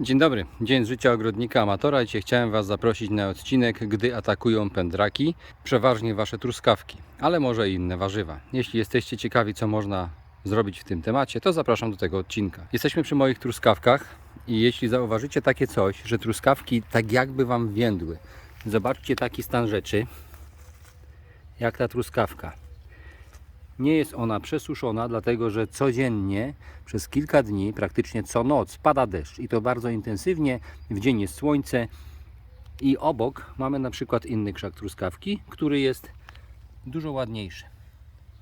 Dzień dobry, dzień z życia ogrodnika amatora. Dzisiaj chciałem Was zaprosić na odcinek, gdy atakują pędraki, przeważnie Wasze truskawki, ale może i inne warzywa. Jeśli jesteście ciekawi, co można zrobić w tym temacie, to zapraszam do tego odcinka. Jesteśmy przy moich truskawkach i jeśli zauważycie takie coś, że truskawki tak jakby Wam więdły, zobaczcie taki stan rzeczy, jak ta truskawka. Nie jest ona przesuszona, dlatego że codziennie przez kilka dni, praktycznie co noc, pada deszcz i to bardzo intensywnie. W dzień jest słońce i obok mamy na przykład inny krzak truskawki, który jest dużo ładniejszy.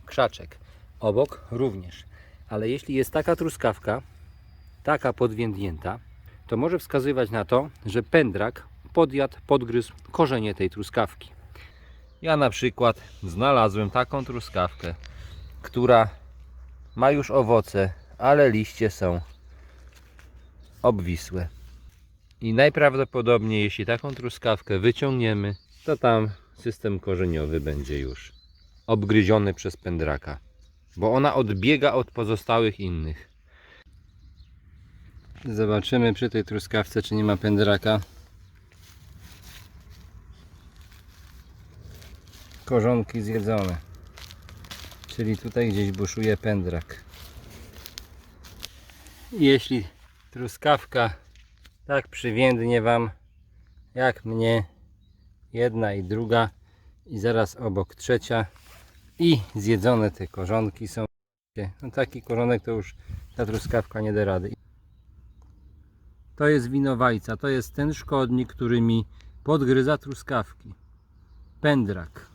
Krzaczek obok również. Ale jeśli jest taka truskawka, taka podwiędnięta, to może wskazywać na to, że pędrak podjadł, podgryzł korzenie tej truskawki. Ja na przykład znalazłem taką truskawkę, która ma już owoce, ale liście są obwisłe. I najprawdopodobniej, jeśli taką truskawkę wyciągniemy, to tam system korzeniowy będzie już obgryziony przez pędraka, bo ona odbiega od pozostałych innych. Zobaczymy przy tej truskawce, czy nie ma pędraka. Korzonki zjedzone. Czyli tutaj gdzieś buszuje pędrak. Jeśli truskawka tak przywiędnie Wam jak mnie, jedna i druga i zaraz obok trzecia i zjedzone te korzonki są. No taki korzonek to już ta truskawka nie da rady. To jest winowajca, to jest ten szkodnik, który mi podgryza truskawki. Pędrak.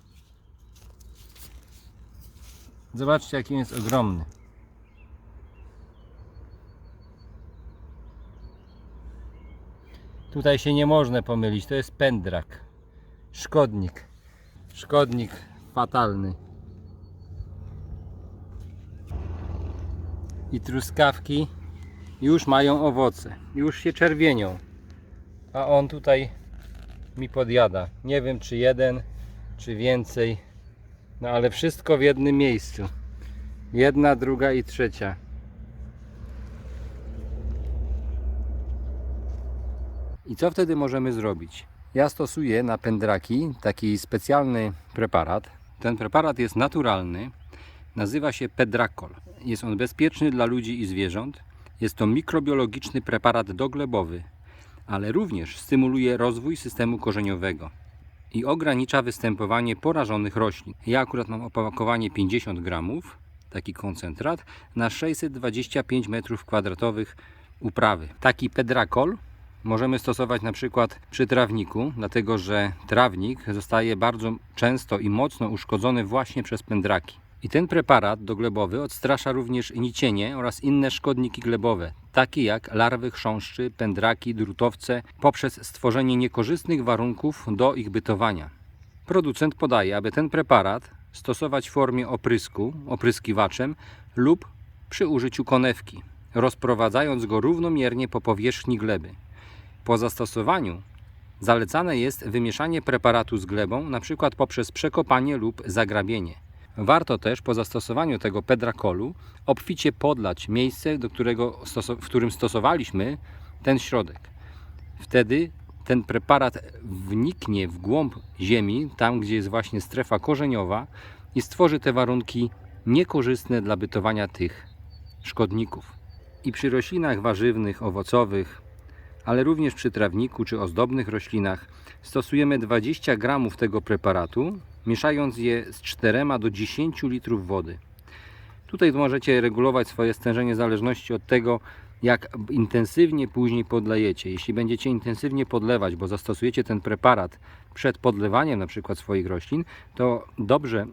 Zobaczcie jaki jest ogromny. Tutaj się nie można pomylić, to jest pędrak. Szkodnik. Szkodnik fatalny. I truskawki już mają owoce. Już się czerwienią. A on tutaj mi podjada. Nie wiem czy jeden, czy więcej. No ale wszystko w jednym miejscu. Jedna, druga i trzecia. I co wtedy możemy zrobić? Ja stosuję na pędraki taki specjalny preparat. Ten preparat jest naturalny. Nazywa się Pedrakol. Jest on bezpieczny dla ludzi i zwierząt. Jest to mikrobiologiczny preparat doglebowy, ale również stymuluje rozwój systemu korzeniowego i ogranicza występowanie porażonych roślin. Ja akurat mam opakowanie 50 gramów, taki koncentrat, na 625 m2 uprawy. Taki pedrakol możemy stosować na przykład przy trawniku, dlatego że trawnik zostaje bardzo często i mocno uszkodzony właśnie przez pędraki. I ten preparat doglebowy odstrasza również nicienie oraz inne szkodniki glebowe, takie jak larwy chrząszczy, pędraki, drutowce, poprzez stworzenie niekorzystnych warunków do ich bytowania. Producent podaje, aby ten preparat stosować w formie oprysku, opryskiwaczem lub przy użyciu konewki, rozprowadzając go równomiernie po powierzchni gleby. Po zastosowaniu zalecane jest wymieszanie preparatu z glebą, np. poprzez przekopanie lub zagrabienie. Warto też po zastosowaniu tego pedrakolu obficie podlać miejsce, do którego, w którym stosowaliśmy ten środek. Wtedy ten preparat wniknie w głąb ziemi, tam gdzie jest właśnie strefa korzeniowa i stworzy te warunki niekorzystne dla bytowania tych szkodników. I przy roślinach warzywnych, owocowych, ale również przy trawniku czy ozdobnych roślinach stosujemy 20 gramów tego preparatu, mieszając je z 4 do 10 litrów wody. Tutaj możecie regulować swoje stężenie w zależności od tego, jak intensywnie później podlejecie. Jeśli będziecie intensywnie podlewać, bo zastosujecie ten preparat przed podlewaniem na przykład swoich roślin, to dobrze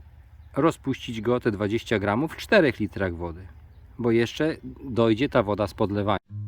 rozpuścić go te 20 gramów w 4 litrach wody, bo jeszcze dojdzie ta woda z podlewania.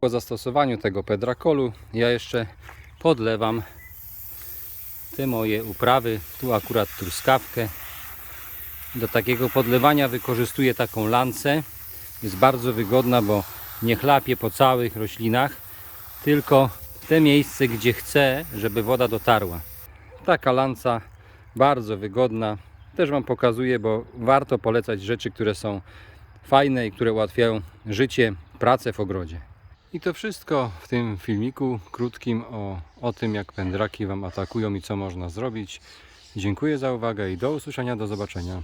Po zastosowaniu tego pedrakolu ja jeszcze podlewam te moje uprawy. Tu akurat truskawkę. Do takiego podlewania wykorzystuję taką lancę. Jest bardzo wygodna, bo nie chlapie po całych roślinach, tylko te miejsce, gdzie chcę, żeby woda dotarła. Taka lanca bardzo wygodna. Też Wam pokazuję, bo warto polecać rzeczy, które są fajne i które ułatwiają życie, pracę w ogrodzie. I to wszystko w tym filmiku krótkim o, o tym, jak pędraki Wam atakują i co można zrobić. Dziękuję za uwagę i do usłyszenia, do zobaczenia.